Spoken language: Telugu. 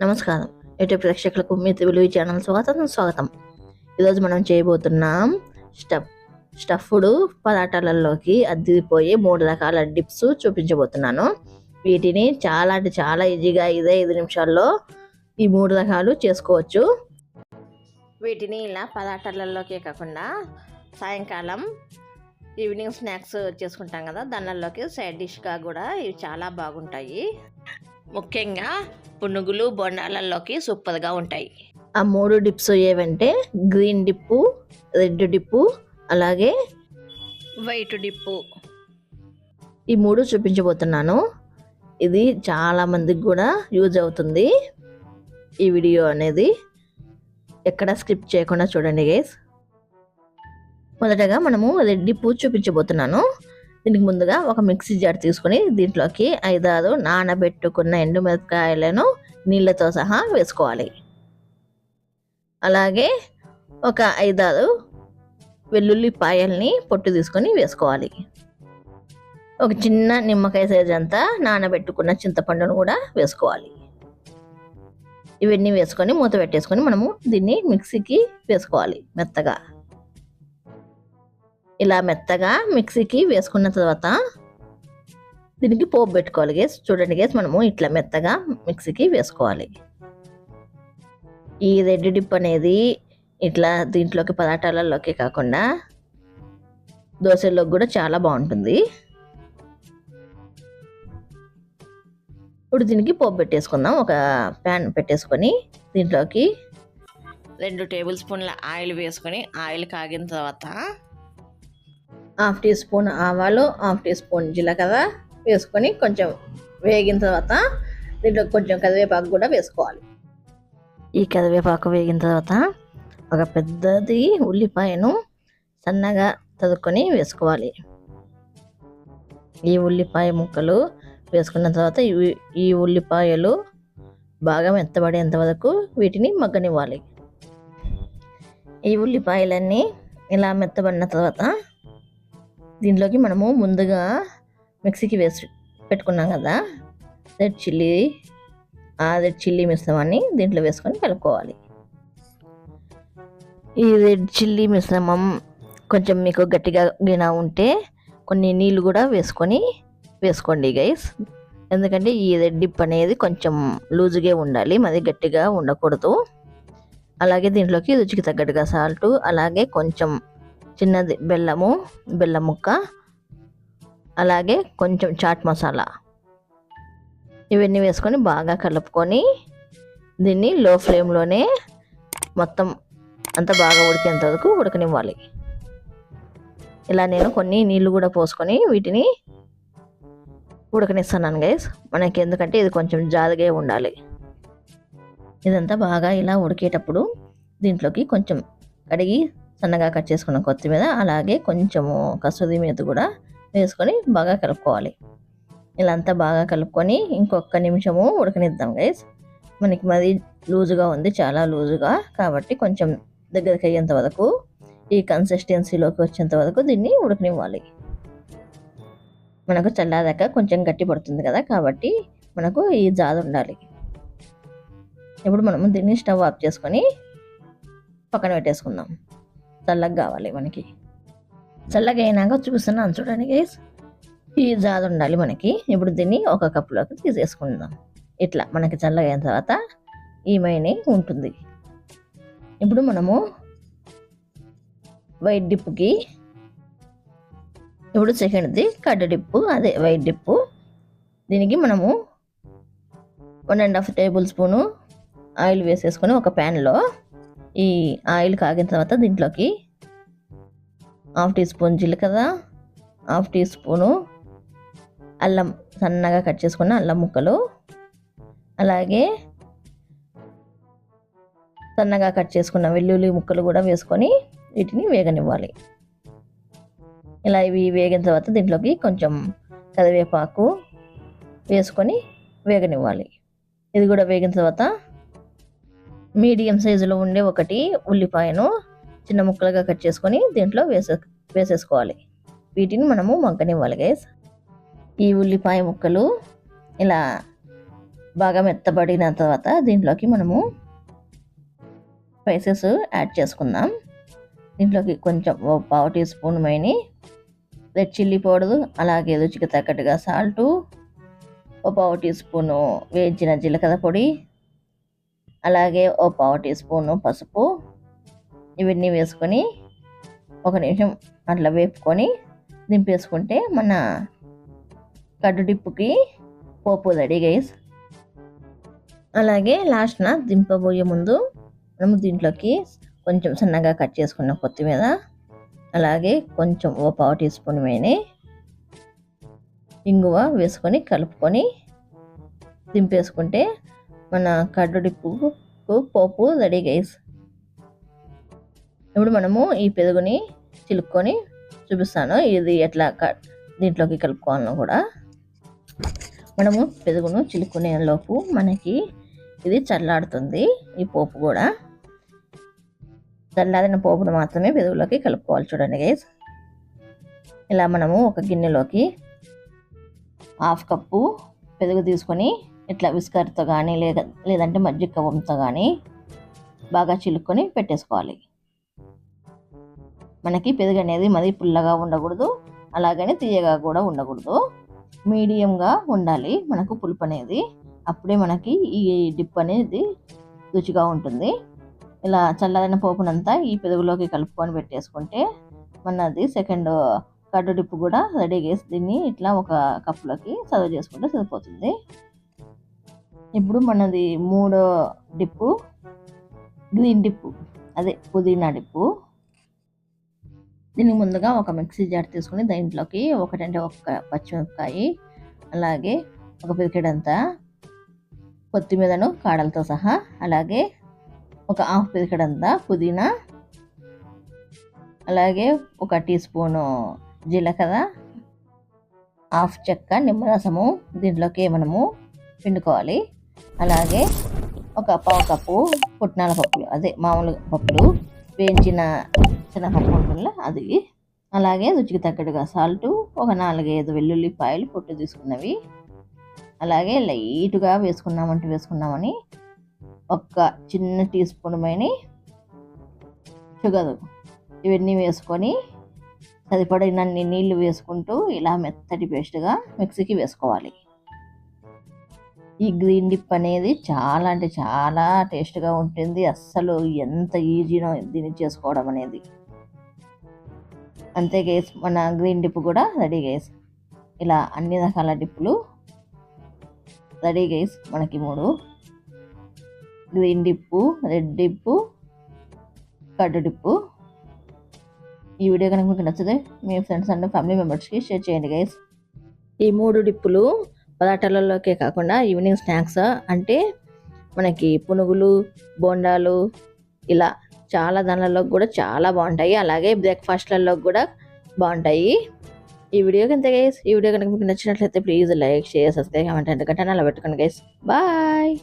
నమస్కారం. యూట్యూబ్ ప్రేక్షకులకు మీ తెలుగు ఛానల్ స్వాగతం స్వాగతం. ఈరోజు మనం చేయబోతున్నాం స్టఫ్ స్టఫ్డ్ పరాటాలలోకి అద్దిపోయే మూడు రకాల డిప్స్ చూపించబోతున్నాను. వీటిని చాలా అంటే చాలా ఈజీగా ఇదే ఐదు నిమిషాల్లో ఈ మూడు రకాలు చేసుకోవచ్చు. వీటిని ఇలా పరాటాలలోకే కాకుండా సాయంకాలం ఈవినింగ్ స్నాక్స్ చేసుకుంటాం కదా దానిలోకి సైడ్ డిష్గా కూడా ఇవి చాలా బాగుంటాయి. ముఖ్యంగా పునుగులు బొండాలలోకి సూపర్గా ఉంటాయి. ఆ మూడు డిప్స్ ఏవంటే గ్రీన్ డిప్పు రెడ్ డిప్పు అలాగే వైట్ డిప్పు. ఈ మూడు చూపించబోతున్నాను. ఇది చాలా మందికి కూడా యూజ్ అవుతుంది ఈ వీడియో అనేది. ఎక్కడ స్కిప్ చేయకుండా చూడండి గైస్ మొదటగా మనము రెడ్ డిప్పు చూపించబోతున్నాను. దీనికి ముందుగా ఒక మిక్సీ జార్ తీసుకొని దీంట్లోకి ఐదారు నానబెట్టుకున్న ఎండుమిరపకాయలను నీళ్ళతో సహా వేసుకోవాలి. అలాగే ఒక ఐదారు వెల్లుల్లిపాయల్ని పొట్టు తీసుకొని వేసుకోవాలి. ఒక చిన్న నిమ్మకాయ సైజ్ అంతా నానబెట్టుకున్న చింతపండును కూడా వేసుకోవాలి. ఇవన్నీ వేసుకొని మూత పెట్టేసుకొని మనము దీన్ని మిక్సీకి వేసుకోవాలి మెత్తగా. ఇలా మెత్తగా మిక్సీకి వేసుకున్న తర్వాత దీనికి పోపు పెట్టుకోవాలి గేస్ చూడండి గేస్ మనము ఇట్లా మెత్తగా మిక్సీకి వేసుకోవాలి. ఈ రెడ్ డిప్ అనేది ఇట్లా దీంట్లోకి పదార్థాలలోకి కాకుండా దోశల్లోకి కూడా చాలా బాగుంటుంది. ఇప్పుడు దీనికి పోపు పెట్టేసుకుందాం. ఒక ప్యాన్ పెట్టేసుకొని దీంట్లోకి రెండు టేబుల్ స్పూన్ల ఆయిల్ వేసుకొని ఆయిల్ కాగిన తర్వాత హాఫ్ టీ స్పూన్ ఆవాలు హాఫ్ టీ స్పూన్ జీలకర్ర వేసుకొని కొంచెం వేగిన తర్వాత దీంట్లో కొంచెం కరివేపాకు కూడా వేసుకోవాలి. ఈ కరివేపాకు వేగిన తర్వాత ఒక పెద్దది ఉల్లిపాయను సన్నగా తదుకొని వేసుకోవాలి. ఈ ఉల్లిపాయ ముక్కలు వేసుకున్న తర్వాత ఈ ఉల్లిపాయలు బాగా మెత్తబడేంత వరకు వీటిని మగ్గనివ్వాలి. ఈ ఉల్లిపాయలన్నీ ఇలా మెత్తబడిన తర్వాత దీంట్లోకి మనము ముందుగా మిక్సీకి వేసి పెట్టుకున్నాం కదా. రెడ్ చిల్లీ ఆ రెడ్ చిల్లీ మిశ్రమాన్ని దీంట్లో వేసుకొని కలుపుకోవాలి. ఈ రెడ్ చిల్లీ మిశ్రమం కొంచెం మీకు గట్టిగా గినా ఉంటే కొన్ని నీళ్ళు కూడా వేసుకొని వేసుకోండి గైస్ ఎందుకంటే ఈ రెడ్ డిప్ అనేది కొంచెం లూజుగా ఉండాలి మరి గట్టిగా ఉండకూడదు. అలాగే దీంట్లోకి రుచికి తగ్గట్టుగా సాల్ట్ అలాగే కొంచెం చిన్నది బెల్లము బెల్లం ముక్క అలాగే కొంచెం చాట్ మసాలా. ఇవన్నీ వేసుకొని బాగా కలుపుకొని దీన్ని లో ఫ్లేమ్లోనే మొత్తం అంతా బాగా ఉడికేంత వరకు ఉడకనివ్వాలి. ఇలా నేను కొన్ని నీళ్ళు కూడా పోసుకొని వీటిని ఉడకనిస్తున్నాను గైస్ మనకి ఎందుకంటే ఇది కొంచెం జారుగా ఉండాలి. ఇదంతా బాగా ఇలా ఉడికేటప్పుడు దీంట్లోకి కొంచెం కడిగి సన్నగా కట్ చేసుకున్న కొత్తిమీర అలాగే కొంచెము కసూరి మీద కూడా వేసుకొని బాగా కలుపుకోవాలి. ఇలా అంతా బాగా కలుపుకొని ఇంకొక నిమిషము ఉడకనిద్దాం గైస్ మనకి మరి లూజుగా ఉంది చాలా లూజుగా. కాబట్టి కొంచెం దగ్గరికి అయ్యేంత వరకు ఈ కన్సిస్టెన్సీలోకి వచ్చేంత వరకు దీన్ని ఉడకనివ్వాలి. మనకు చల్లారాక కొంచెం గట్టి పడుతుంది కదా కాబట్టి మనకు ఈ జాదు ఉండాలి. ఇప్పుడు మనము దీన్ని స్టవ్ ఆఫ్ చేసుకొని పక్కన పెట్టేసుకుందాం. చల్లగా కావాలి మనకి. చల్లగా అయినాక చూస్తున్నాను చూడండి గైస్ ఈ జాదు ఉండాలి మనకి. ఇప్పుడు దీన్ని ఒక కప్పులోకి తీసేసుకుందాం. ఇట్లా మనకి చల్లగా అయిన తర్వాత ఈ మైనే ఉంటుంది. ఇప్పుడు మనము వైట్ డిప్పుకి ఇప్పుడు సెకండ్ది కడ్డ డిప్పు అదే వైట్ డిప్పు. దీనికి మనము one and half tablespoon oil వేసేసుకొని ఒక ప్యాన్లో ఈ ఆయిల్ కాగిన తర్వాత దీంట్లోకి హాఫ్ టీ స్పూన్ జీలకర్ర హాఫ్ టీ స్పూను అల్లం సన్నగా కట్ చేసుకున్న అల్లం ముక్కలు అలాగే సన్నగా కట్ చేసుకున్న వెల్లుల్లి ముక్కలు కూడా వేసుకొని వీటిని వేగనివ్వాలి. ఇలా ఇవి వేగిన తర్వాత దీంట్లోకి కొంచెం కరివేపాకు వేసుకొని వేగనివ్వాలి. ఇది కూడా వేగిన తర్వాత మీడియం సైజులో ఉండే ఒకటి ఉల్లిపాయను చిన్న ముక్కలుగా కట్ చేసుకొని దీంట్లో వేసే వేసేసుకోవాలి. వీటిని మనము మగ్గనివ్వాలి గైస్ ఈ ఉల్లిపాయ ముక్కలు ఇలా బాగా మెత్తబడిన తర్వాత దీంట్లోకి మనము స్పైసెస్ యాడ్ చేసుకుందాం. దీంట్లోకి కొంచెం పావు టీ స్పూన్ మైని రెడ్ చిల్లీ పౌడర్ అలాగే రుచికి తగ్గట్టుగా సాల్టు ఒక పావు టీ స్పూను వేయించిన జీలకర్ర పొడి అలాగే ఓ పావు టీ స్పూను పసుపు ఇవన్నీ వేసుకొని ఒక నిమిషం అట్లా వేపుకొని దింపేసుకుంటే మన కడ్డు డిప్పుకి పోపు రెడీ గైస్ అలాగే లాస్ట్న దింపబోయే ముందు మనము దీంట్లోకి కొంచెం సన్నగా కట్ చేసుకున్న కొత్తిమీర అలాగే కొంచెం ఓ పావు టీ స్పూన్ వేని ఇంగువ వేసుకొని కలుపుకొని దింపేసుకుంటే మన కడ్డుడి పువ్వు పోపు రెడీ గైస్. ఇప్పుడు మనము ఈ పెరుగుని చిలుక్కొని చూపిస్తాను. ఇది ఎట్లా క- దీంట్లోకి కలుపుకోవాలన్నా కూడా. మనము పెరుగును చిలుక్కునే లోపు మనకి ఇది చల్లాడుతుంది ఈ పోపు కూడా. చల్లారిన పోపును మాత్రమే పెరుగులోకి కలుపుకోవాలి చూడండి గైస్. ఇలా మనము ఒక గిన్నెలోకి హాఫ్ కప్పు పెరుగు తీసుకొని ఇట్లా విస్కర్తో కానీ లేదా లేదంటే మజ్జిగ కవ్వంతో కానీ బాగా చిలుక్కొని పెట్టేసుకోవాలి. మనకి పెరుగు అనేది మరీ పుల్లగా ఉండకూడదు అలాగని తీయగా కూడా ఉండకూడదు. మీడియంగా ఉండాలి మనకు పులుపు అనేది. అప్పుడే మనకి ఈ డిప్ అనేది రుచిగా ఉంటుంది. ఇలా చల్లదైన పోపునంతా ఈ పెరుగులోకి కలుపుకొని పెట్టేసుకుంటే మనది సెకండ్ కడ్డు డిప్పు కూడా రెడీ చేసి దీన్ని ఇట్లా ఒక కప్లోకి సర్వ్ చేసుకుంటే సరిపోతుంది. ఇప్పుడు మనది మూడో డిప్పు గ్రీన్ డిప్పు అదే పుదీనా డిప్పు. దీనికి ముందుగా ఒక మిక్సీ జార్ తీసుకుని దీంట్లోకి ఒకటంటే ఒక పచ్చిమిరపకాయ అలాగే ఒక పిరికెడంతా కొత్తిమీరను కాడలతో సహా అలాగే ఒక హాఫ్ పిరికెడంతా పుదీనా అలాగే ఒక టీ స్పూను జీలకర్ర హాఫ్ చెక్క నిమ్మరసము దీంట్లోకి మనము పిండుకోవాలి. అలాగే ఒక పావు కప్పు పుట్నాల పప్పులు. అదే మామూలు పప్పులు. వేయించిన శనగపప్పు ఉంటుంది అది. అలాగే రుచికి తగ్గట్టుగా సాల్ట్ ఒక నాలుగైదు వెల్లుల్లిపాయలు పొట్టు తీసుకున్నవి. అలాగే లైట్గా వేసుకున్నామంటే వేసుకున్నామని ఒక చిన్న టీ స్పూన్ మైని షుగర్. ఇవన్నీ వేసుకొని సరిపడినన్ని నీళ్ళు వేసుకుంటూ ఇలా మెత్తటి పేస్ట్గా మిక్సీకి వేసుకోవాలి. ఈ గ్రీన్ డిప్ అనేది చాలా అంటే చాలా టేస్ట్గా ఉంటుంది. అస్సలు ఎంత ఈజీనో దీన్ని చేసుకోవడం అనేది. అంతే గేస్ మన గ్రీన్ డిప్ కూడా రెడీ గేస్. ఇలా అన్ని రకాల డిప్పులు రెడీ గైస్ మనకి మూడు. Green dip red dip curd dip. ఈ వీడియో కనుక మీకు నచ్చితే మీ ఫ్రెండ్స్ అండ్ ఫ్యామిలీ మెంబర్స్కి షేర్ చేయండి గైస్. ఈ మూడు డిప్పులు పదార్థాలలోకే కాకుండా ఈవినింగ్ స్నాక్స్ అంటే మనకి పునుగులు బోండాలు ఇలా చాలా దానిలో కూడా చాలా బాగుంటాయి. అలాగే బ్రేక్ఫాస్ట్లలో కూడా బాగుంటాయి. ఈ వీడియో కనుక గైస్ ఈ వీడియో కనుక మీకు నచ్చినట్లయితే please like share subscribe comment ఎందుకంటే అలా పెట్టుకోండి గైస్ బాయ్